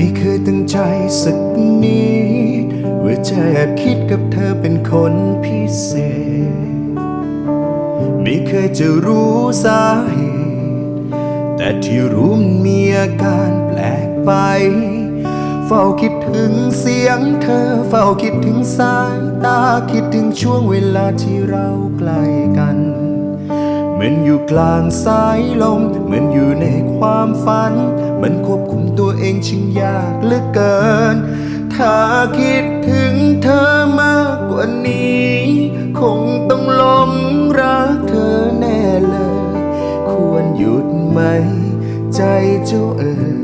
ไม่เคยตั้งใจสักนิดว่าจะแอบคิดกับเธอเป็นคนพิเศษ ไม่เคยจะรู้สาเหตุแต่ที่รู้มันมีอาการแปลกไป เฝ้าคิดถึงเสียงเธอ เฝ้าคิดถึงสายตาคิดถึงช่วงเวลาที่เราไกล กลางสายลมเหมือนอยู่ในความฝัน มันควบคุมตัวเองชิงยากเหลือเกิน ถ้าคิดถึงเธอมากกว่านี้ คงต้องหลงรักเธอแน่เลย ควรหยุดไหม ใจเจ้าเอ๋ย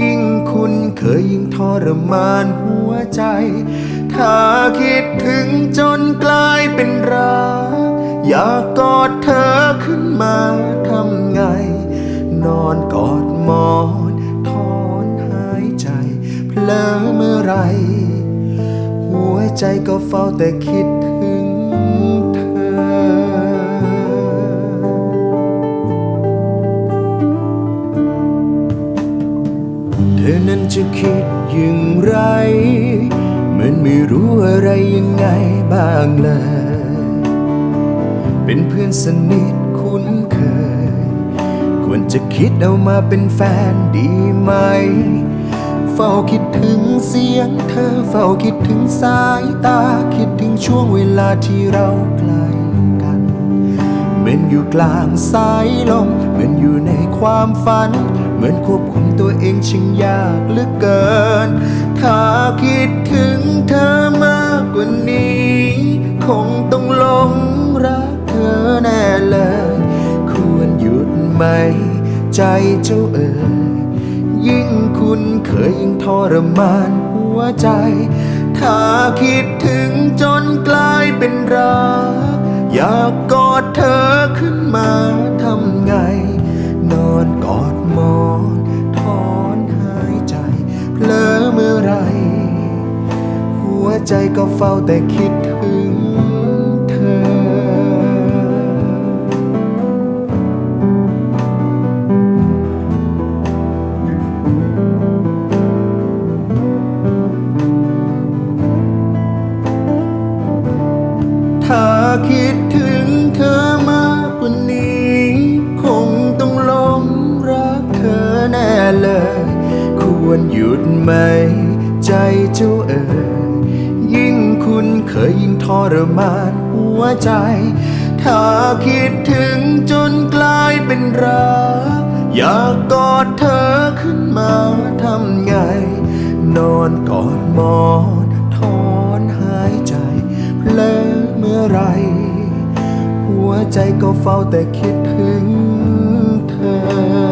ยิ่งคุณเคยยิ่งทรมานหัวใจ ถ้าคิดถึงจนกลายเป็นรัก อยากกอดเธอขึ้นมาทำไง นอนกอดหมอนถอนหายใจ เพลอเมื่อไร หัวใจก็เฝ้าแต่คิดถึงเธอเธอนั้นจะคิดอย่างไรเหมือนไม่รู้อะไรยังไงบ้างเลย เป็นเพื่อนสนิทคุ้นเคย ควรจะคิดเอามาเป็นแฟนดีไหม เฝ้าคิดถึงเสียงเธอ เฝ้าคิดถึงสายตา คิดถึงช่วงเวลาที่เราใกล้กันเหมือนอยู่กลางสายลมเหมือนอยู่ในความฝัน เหมือนควบคุมตัวเองชิงยากเหลือเกิน ถ้าคิดถึงเธอมากกว่านี้ คงต้อง ไหม ใจเจ้าเอ๋ยยิ่งคุณเคยยิ่งทรมานหัวใจ ถ้าคิดถึงจนกลายเป็นรักอยากกอดเธอขึ้นมาทำไง นอนกอดหมอนถอนหายใจ เพลอเมื่อไร หัวใจก็เฝ้าแต่คิดเธ ถ้าคิดถึงเธอมากกว่านี้ คงต้องลงรักเธอแน่เลย ควรหยุดไหม ใจเจ้าเอ๋ยยิ่งคุณเคยยิ่งทรมานหัวใจ ถ้าคิดถึงจนกลายเป็นรัก อยากกอดเธอขึ้นมาทำไง นอนกอดหมอน ไร หัวใจก็เฝ้าแต่คิดถึงเธอ